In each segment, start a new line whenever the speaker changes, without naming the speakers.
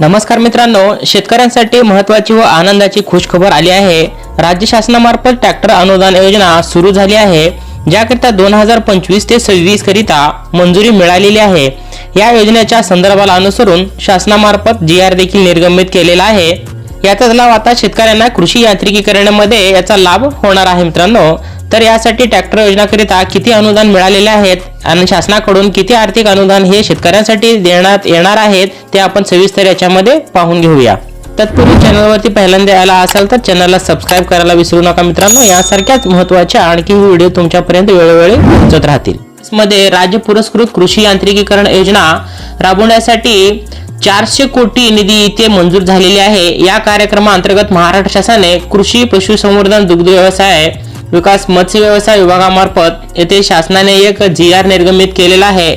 नमस्कार मित्रांनो शेतकऱ्यांसाठी महत्त्वाची व आनंदाची खुशखबर आली आहे. राज्य शासनामार्फत ट्रॅक्टर अनुदान योजना सुरू झाली आहे ज्याकरिता दोन हजार पंचवीस ते सव्वीस करिता मंजुरी मिळालेली आहे. या योजनेच्या संदर्भाला अनुसरून शासनामार्फत जी आर देखील निर्गमित केलेला आहे. याचाच लाभ आता शेतकऱ्यांना कृषी यांत्रिकीकरणामध्ये याचा लाभ होणार आहे मित्रांनो. तर यासाठी ट्रॅक्टर योजनाकरिता किती अनुदान मिळालेले आहेत आणि शासनाकडून किती आर्थिक अनुदान हे शेतकऱ्यांसाठी देण्यात येणार आहेत ते आपण सविस्तर याच्यामध्ये पाहून घेऊया. तत्पूर्वी चॅनलवरती पहिल्यांदा यायला असाल तर चॅनलला सबस्क्राईब करायला विसरू नका मित्रांनो. यासारख्याच महत्त्वाच्या आणखी व्हिडिओ तुमच्यापर्यंत वेळोवेळी पोहोचत राहतील. मध्ये राज्य पुरस्कृत कृषी यांत्रिकीकरण योजना राबवण्यासाठी चारशे कोटी निधी इथे मंजूर झालेली आहे. या कार्यक्रमाअंतर्गत महाराष्ट्र शासनाने कृषी पशुसंवर्धन दुग्ध व्यवसाय विकास मत्स्य व्यवसाय विभागामार्फत येथे शासनाने एक जी आर निर्गमित केलेला आहे.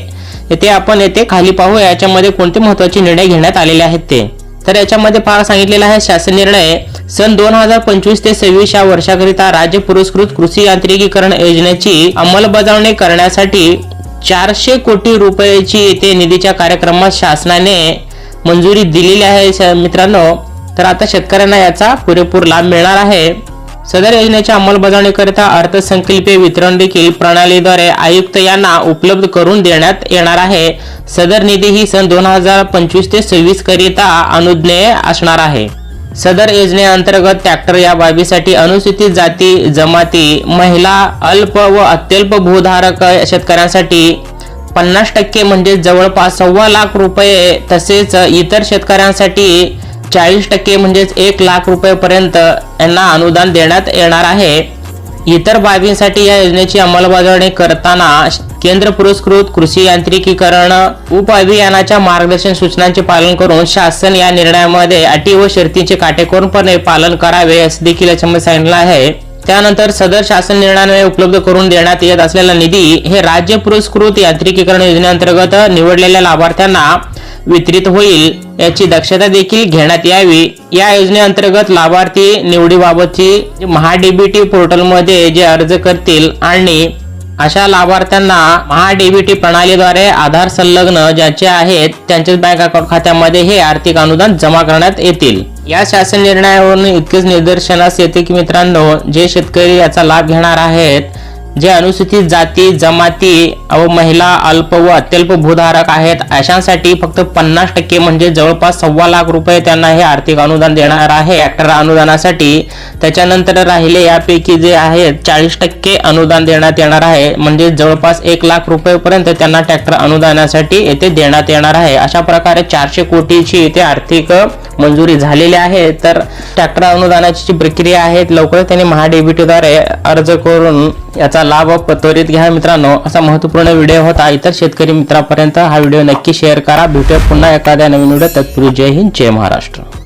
येथे आपण येथे खाली पाहू याच्यामध्ये कोणते महत्त्वाचे निर्णय घेण्यात आलेले आहेत ते. तर याच्यामध्ये पहा सांगितलेलं आहे शासन निर्णय सन दोन हजार पंचवीस ते सव्वीस या वर्षाकरिता राज्य पुरस्कृत कृषी यांत्रिकीकरण योजनेची अंमलबजावणी करण्यासाठी चारशे कोटी रुपयाची येथे निधीच्या कार्यक्रमात शासनाने मंजुरी दिलेली आहे श- मित्रांनो. तर आता शेतकऱ्यांना याचा पुरेपूर लाभ मिळणार आहे. सदर योजनेच्या अंमलबजावणीकरिता अर्थसंकल्पीय वितरण देखील प्रणालीद्वारे आयुक्त यांना उपलब्ध करून देण्यात येणार आहे. सदर निधी ही सन दोन हजार पंचवीस ते सव्वीस करिता अनुज्ञेय असणार आहे. सदर योजनेअंतर्गत ट्रॅक्टर या बाबीसाठी अनुसूचित जाती जमाती महिला अल्प व अत्यल्प भूधारक शेतकऱ्यांसाठी पन्नास टक्के म्हणजे जवळपास सव्वा लाख रुपये तसेच इतर शेतकऱ्यांसाठी चाळीस टक्के म्हणजेच एक लाख रुपयेपर्यंत यांना अनुदान देण्यात येणार आहे. इतर बाबींसाठी या योजनेची अंमलबजावणी करताना केंद्र पुरस्कृत कृषी यांत्रिकीकरण उप अभियानाच्या मार्गदर्शन सूचनांचे पालन करून शासन या निर्णयामध्ये अटी व शर्तींचे काटेकोरपणे पालन करावे असे देखील याच्यामध्ये सांगितलं आहे. त्यानंतर सदर शासन निर्णयाने उपलब्ध करून देण्यात येत असलेला निधी हे राज्य पुरस्कृत यांत्रिकीकरण योजनेअंतर्गत निवडलेल्या लाभार्थ्यांना वितरित होईल याची दक्षता देखील घेण्यात यावी. या योजनेअंतर्गत लाभार्थी निवडीबाबतची महाडीबीटी पोर्टलमध्ये जे अर्ज करतील आणि अशा लाभार्थ्यांना महाडीबीटी प्रणालीद्वारे आधार संलग्न ज्याचे आहेत त्यांच्याच बँक अकाउंट खात्यामध्ये हे आर्थिक अनुदान जमा करण्यात येतील. या शासन निर्णयावरून इतकेच निदर्शनास येते की मित्रांनो जे शेतकरी याचा लाभ घेणार आहेत जे अनुसूचित जाती जमाती व महिला अल्प व अत्यल्प भूधारक आहेत अशांसाठी फक्त पन्नास टक्के म्हणजे जवळपास सव्वा लाख रुपये त्यांना हे आर्थिक अनुदान देणार आहे. ट्रॅक्टर अनुदानासाठी त्याच्यानंतर राहिले यापैकी जे आहेत चाळीस टक्के अनुदान देण्यात येणार आहे. म्हणजे जवळपास एक लाख रुपयेपर्यंत त्यांना ट्रॅक्टर अनुदानासाठी येथे देण्यात येणार आहे. अशा प्रकारे चारशे कोटीची इथे आर्थिक मंजुरी झालेली आहे तर ट्रॅक्टर अनुदानाची जी प्रक्रिया आहे लवकरच त्यांनी महाडीबीटीद्वारे अर्ज करून याचा लाभ त्वरित घ्या मित्रांनो. असा महत्त्वपूर्ण व्हिडिओ होता. इतर शेतकरी मित्रांपर्यंत हा व्हिडिओ नक्की शेअर करा. भेटूया पुन्हा एखाद्या नवीन व्हिडिओ तत्पूर्वी जय हिंद जय महाराष्ट्र.